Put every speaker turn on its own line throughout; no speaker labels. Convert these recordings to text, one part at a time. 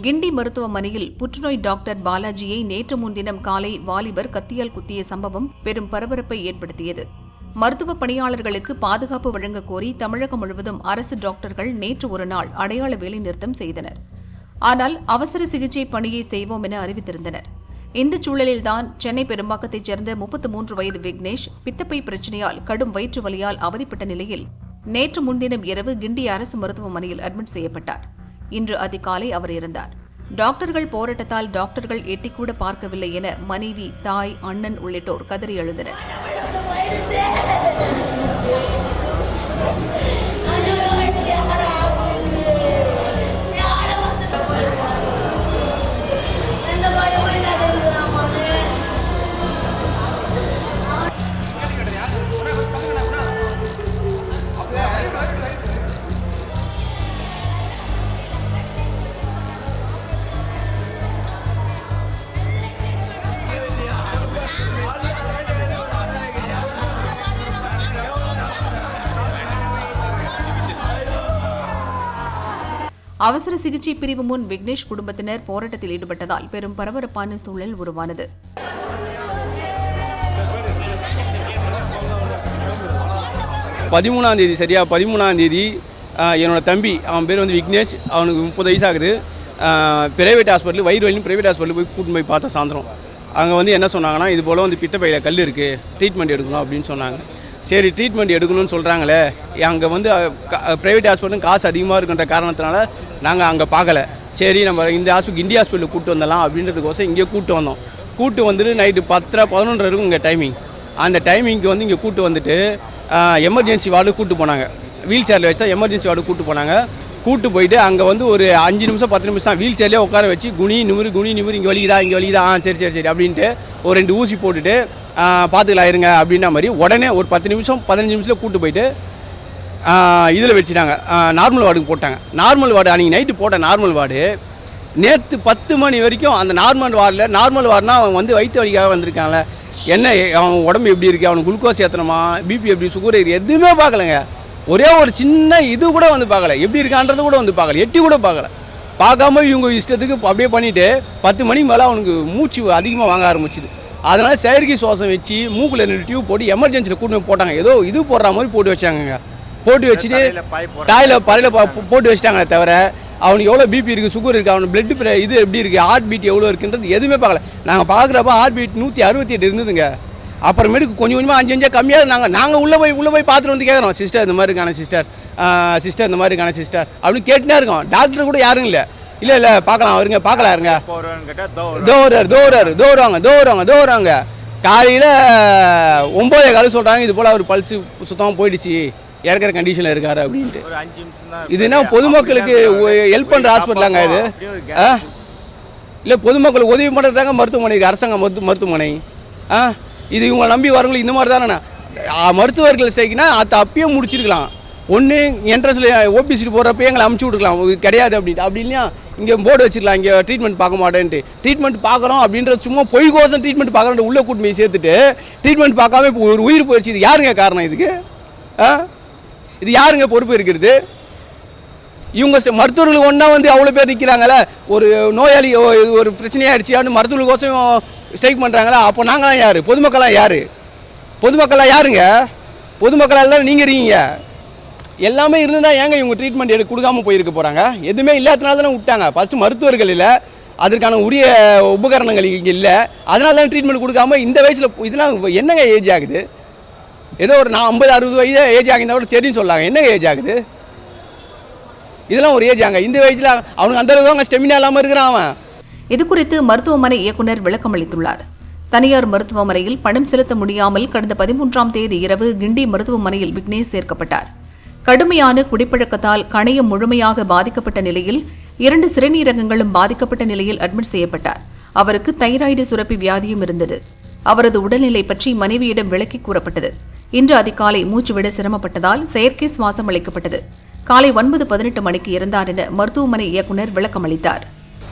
கிண்டி மருத்துவமனையில் புற்றுநோய் டாக்டர் பாலாஜியை நேற்று முன்தினம் காலை வாலிபர் கத்தியால் குத்திய சம்பவம் பெரும் பரபரப்பை ஏற்படுத்தியது. மருத்துவ பணியாளர்களுக்கு பாதுகாப்பு வழங்க கோரி தமிழகம் முழுவதும் அரசு டாக்டர்கள் நேற்று ஒரு நாள் அடையாள வேலை நிறுத்தம் செய்தனர். ஆனால் அவசர சிகிச்சை பணியை செய்வோம் என அறிவித்திருந்தனர். இந்த சூழலில்தான் சென்னை பெரும்பாக்கத்தைச் சேர்ந்த முப்பத்து மூன்று வயது விக்னேஷ் பித்தப்பை பிரச்சனையால் கடும் வயிற்று வலியால் அவதிப்பட்ட நிலையில் நேற்று முன்தினம் இரவு கிண்டி அரசு மருத்துவமனையில் அட்மிட் செய்யப்பட்டார். இன்று அதிகாலை அவர் இறந்தார். டாக்டர்கள் போராட்டத்தால் டாக்டர்கள் எட்டிக்கூட பார்க்கவில்லை என மனைவி தாய் அண்ணன் உள்ளிட்டோர் கதறி எழுந்தனர். அவசர சிகிச்சை பிரிவு முன் விக்னேஷ் குடும்பத்தினர் போராட்டத்தில் ஈடுபட்டதால் பெரும் பரபரப்பான சூழல் உருவானது.
பதிமூணாம் தேதி சரியா? பதிமூணாம் தேதி என்னோட தம்பி அவன் பேர் வந்து விக்னேஷ். அவனுக்கு முப்பது வயசு ஆகுது. பிரைவேட் ஹாஸ்பிட்டல் வயிறு வலியும் ப்ரைவேட் ஹாஸ்பிட்டல் போய் கூட்டின்னு போய் பார்த்தோம் சாயந்தரம். அங்கே வந்து என்ன சொன்னாங்கன்னா இது போல் வந்து பித்தப்பையில் கல் இருக்குது ட்ரீட்மெண்ட் எடுக்கணும் அப்படின்னு சொன்னாங்க. சரி ட்ரீட்மெண்ட் எடுக்கணும்னு சொல்கிறாங்களே அங்கே வந்து ப்ரைவேட் ஹாஸ்பிட்டலும் காசு அதிகமாக இருக்குன்ற காரணத்தினால நாங்கள் அங்கே பார்க்கல. சரி நம்ம இந்த ஹாஸ்பிட்டல் இந்தியா ஹாஸ்பிட்டலுக்கு கூப்பிட்டு வந்துடலாம் அப்படின்றதுக்கோசம் இங்கே கூப்பிட்டு வந்தோம். கூப்பிட்டு வந்துட்டு நைட்டு பத்தரை பதினொன்றரை இருக்கும் இங்கே டைமிங் அந்த டைமிங்க்கு வந்து இங்கே கூப்பிட்டு வந்துட்டு எமர்ஜென்சி வார்டு கூப்பிட்டு போனாங்க. வீல் சேரில் வச்சு தான் எமர்ஜென்சி வார்டு கூப்பிட்டு போனாங்க. கூப்பிட்டு போயிட்டு அங்கே வந்து ஒரு அஞ்சு நிமிஷம் பத்து நிமிஷம் தான் வீல் சேர்லேயே உட்கார வச்சு குனி நிமிரு குனி நிமிரு இங்கே வலிக்குதா இங்கே வலிக்குதா ஆ சரி சரி சரி அப்படின்ட்டு ஒரு ரெண்டு ஊசி போட்டுட்டு பார்த்துக்கலாம் இருங்க அப்படின்ற மாதிரி உடனே ஒரு பத்து நிமிஷம் பதினஞ்சு நிமிஷத்தில் கூப்பிட்டு போயிட்டு இதில் வச்சுட்டாங்க. நார்மல் வார்டுக்கு போட்டாங்க. நார்மல் வார்டு அன்றைக்கி நைட்டு போட்ட நார்மல் வார்டு நேற்று பத்து மணி வரைக்கும் அந்த நார்மல் வார்டில் நார்மல் வார்டுனா அவன் வந்து வயிற்று வலிக்காக வந்திருக்காங்கள என்ன அவன் உடம்பு எப்படி இருக்குது அவனுக்கு குளுக்கோஸ் ஏற்றணுமா பிபி எப்படி? சுகர் இருக்குது எதுவுமே பார்க்கலங்க. ஒரே ஒரு சின்ன இது கூட வந்து பார்க்கல. எப்படி இருக்கான்றது கூட வந்து பார்க்கல. எட்டி கூட பார்க்கல. பார்க்காம இவங்க இஷ்டத்துக்கு அப்படியே பண்ணிவிட்டு பத்து மணிக்கு மேலே அவனுக்கு மூச்சு அதிகமாக வாங்க ஆரம்பிச்சுது. அதனால் செயற்கை சுவாசம் வச்சு மூக்கில் ரெண்டு டியூப் போட்டு எமர்ஜென்சியில் கூட்டு போட்டாங்க. ஏதோ இது போடுற மாதிரி போட்டு வச்சாங்கங்க. போட்டு வச்சுட்டு தாயில் பறையில் போட்டு வச்சிட்டாங்களே தவிர அவனுக்கு எவ்வளோ பிபி இருக்குது சுகர் இருக்குது அவனுக்கு பிளட் இது எப்படி இருக்குது ஹார்ட் பீட் எவ்வளோ இருக்குன்றது எதுவுமே பார்க்கல. நாங்கள் பார்க்குறப்ப ஹார்ட் பீட் நூற்றி அறுபத்தி எட்டு இருந்ததுங்க. அப்புறமேட்டுக்கு கொஞ்சம் கொஞ்சமாக அஞ்சு அஞ்சா கம்மியாக நாங்கள் நாங்கள் உள்ளே போய் உள்ளே போய் பார்த்துட்டு வந்து கேட்குறோம் சிஸ்டர் இந்த மாதிரி இருக்கான சிஸ்டர் சிஸ்டர் இந்த மாதிரி இருக்கான சிஸ்டர் அப்படின்னு கேட்டுனே இருக்கோம். டாக்டர் கூட யாரும் இல்லை. இல்லை இல்லை பார்க்கலாம் வருங்க பார்க்கலாம் இருங்க. தோறார் தோறார் தோறாங்க தோறாங்க தோறாங்க காலையில் ஒம்போதே காலம் சொல்கிறாங்க இது போல் அவர் பல்ஸு சுத்தமாக போயிடுச்சு. இறக்குற கண்டிஷனில் இருக்காரு அப்படின்ட்டு. இது என்ன பொதுமக்களுக்கு ஹெல்ப் பண்ணுற ஹாஸ்பிட்டலாங்க இது? ஆ? இல்லை பொதுமக்களுக்கு உதவி பண்ணுறதாங்க மருத்துவமனை இருக்குது அரசாங்க மருத்துவ மருத்துவமனை. ஆ? இது இவங்களை நம்பி வரவங்களுக்கு இந்த மாதிரி தானே மருத்துவர்கள் சேர்க்கினா அதை அப்பயே முடிச்சிருக்கலாம். ஒன்று என்ட்ரன்ஸில் ஓபிசிட்டு போகிறப்ப எங்களை அமுச்சு விட்டுக்கலாம் கிடையாது அப்படின்ட்டு. அப்படி இல்லையா? இங்கே போர்டு வச்சிடலாம் இங்கே ட்ரீட்மெண்ட் பார்க்க மாட்டேன்ட்டு. ட்ரீட்மெண்ட் பார்க்குறோம் அப்படின்றது சும்மா பொய் கோசம் ட்ரீட்மெண்ட் பார்க்குறோம் உள்ளே கூட்டு போய் சேர்த்துட்டு ட்ரீட்மெண்ட் பார்க்காம இப்போ ஒரு உயிர் போயிடுச்சு இது யாருங்க காரணம் இதுக்கு? ஆ? இது யாருங்க பொறுப்பு இருக்கிறது? இவங்க மருத்துவர்கள் ஒன்றா வந்து அவ்வளோ பேர் நிற்கிறாங்களே ஒரு நோயாளி இது ஒரு பிரச்சனையாயிடுச்சு அப்படின்னு மருத்துவர்களுக்கோசம் ஸ்ட்ரைக் பண்ணுறாங்களா அப்போ நாங்களாம் யார்? பொதுமக்களாக யார்? பொதுமக்களாக யாருங்க? பொதுமக்களாக எல்லாம் நீங்கள் இருக்கீங்க. எல்லாமே இருந்தால் ஏங்க இவங்க ட்ரீட்மெண்ட் எடுக்க கொடுக்காம போயிருக்க போகிறாங்க எதுவுமே இல்லாதனால தானே விட்டாங்க. ஃபஸ்ட்டு மருத்துவர்கள் இல்லை. அதற்கான உரிய உபகரணங்கள் இங்கே இல்லை. அதனால தான் ட்ரீட்மெண்ட் கொடுக்காம இந்த வயசில் இதெல்லாம் என்னங்க ஏஜ் ஆகுது? ஏதோ ஒரு நான் ஐம்பது அறுபது வயது ஏஜ் ஆகியிருந்தா கூட சரின்னு சொல்லாங்க. என்ன ஏஜ் ஆகுது? இதெல்லாம் ஒரு ஏஜ் ஆங்க. இந்த வயசில் அவனுக்கு அந்த அளவுக்கு அவங்க ஸ்டெமினா இல்லாமல் இருக்கிறான் அவன்.
இதுகுறித்து மருத்துவமனை இயக்குநர் விளக்கமளித்துள்ளார். தனியார் மருத்துவமனையில் பணம் செலுத்த முடியாமல் கடந்த பதிமூன்றாம் தேதி இரவு கிண்டி மருத்துவமனையில் விக்னேஷ் சேர்க்கப்பட்டார். கடுமையான குடிப்பழக்கத்தால் கணையம் முழுமையாக பாதிக்கப்பட்ட நிலையில் இரண்டு சிறுநீரகங்களும் பாதிக்கப்பட்ட நிலையில் அட்மிட் செய்யப்பட்டார். அவருக்கு தைராய்டு சுரப்பி வியாதியும் இருந்தது. அவரது உடல்நிலை பற்றி மனைவியிடம் விளக்கி கூறப்பட்டது. இன்று அதிகாலை மூச்சு விட சிரமப்பட்டதால் செயற்கை சுவாசம் அளிக்கப்பட்டது. காலை ஒன்பது பதினெட்டு மணிக்கு இறந்தார் என மருத்துவமனை இயக்குநர் விளக்கமளித்தார்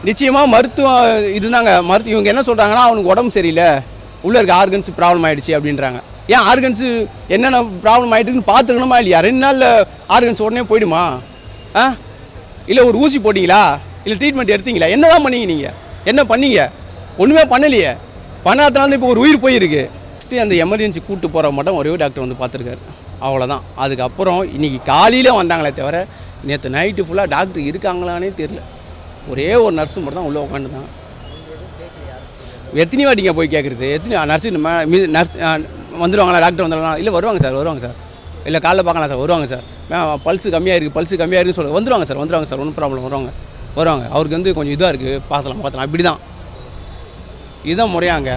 நிச்சயமாக மருத்துவம் இதுதாங்க மருத்துவ இவங்க என்ன சொல்கிறாங்கன்னா அவனுக்கு உடம்பு சரியில்லை. உள்ள இருக்க ஆர்கன்ஸ் ப்ராப்ளம் ஆயிடுச்சு அப்படின்றாங்க. ஏன் ஆர்கன்ஸு என்னென்ன ப்ராப்ளம் ஆகிட்டுன்னு பார்த்துக்கணுமா இல்லையா? ரெண்டு நாளில் ஆர்கன்ஸ் உடனே போயிடுமா? ஆ? இல்லை ஒரு ஊசி போட்டிங்களா? இல்லை ட்ரீட்மெண்ட் எடுத்தீங்களா? என்ன தான் பண்ணீங்க நீங்கள் என்ன பண்ணீங்க? ஒன்றுமே பண்ணலையே. பண்ணாதனால இப்போ ஒரு உயிர் போயிருக்கு. ஃபஸ்ட்டு அந்த எமர்ஜென்சி கூட்டு போகிற மட்டும் ஒரே டாக்டர் வந்து பார்த்துருக்காரு. அவ்வளோதான் அதுக்கப்புறம் இன்றைக்கி காலையில் வந்தாங்களே தவிர நேற்று நைட்டு ஃபுல்லாக டாக்டர் இருக்காங்களானே தெரில ஒரே ஒரு நர்ஸு மட்டும் தான் உள்ளே உட்காந்துருந்தாங்க எத்தனை வாட்டிங்க போய் கேட்குறது எத்தனை நர்ஸு நர்ஸ் வந்துடுவாங்களா டாக்டர் வந்துடலாம் இல்லை வருவாங்க சார் வருவாங்க சார். இல்லை காலைல பார்க்கலாம் சார் வருவாங்க சார். பல்ஸு கம்மியாக இருக்குது பல்ஸு கம்மியாக இருக்குன்னு சொல்ல வந்துடுவாங்க சார் வந்துடுவாங்க சார் ஒன்றும் ப்ராப்ளம் வருவாங்க. வருவாங்க. அவருக்கு வந்து கொஞ்சம் இதாக இருக்குது பார்க்கலாம் பார்க்கலாம். இப்படி தான் இதுதான் முறையாங்க.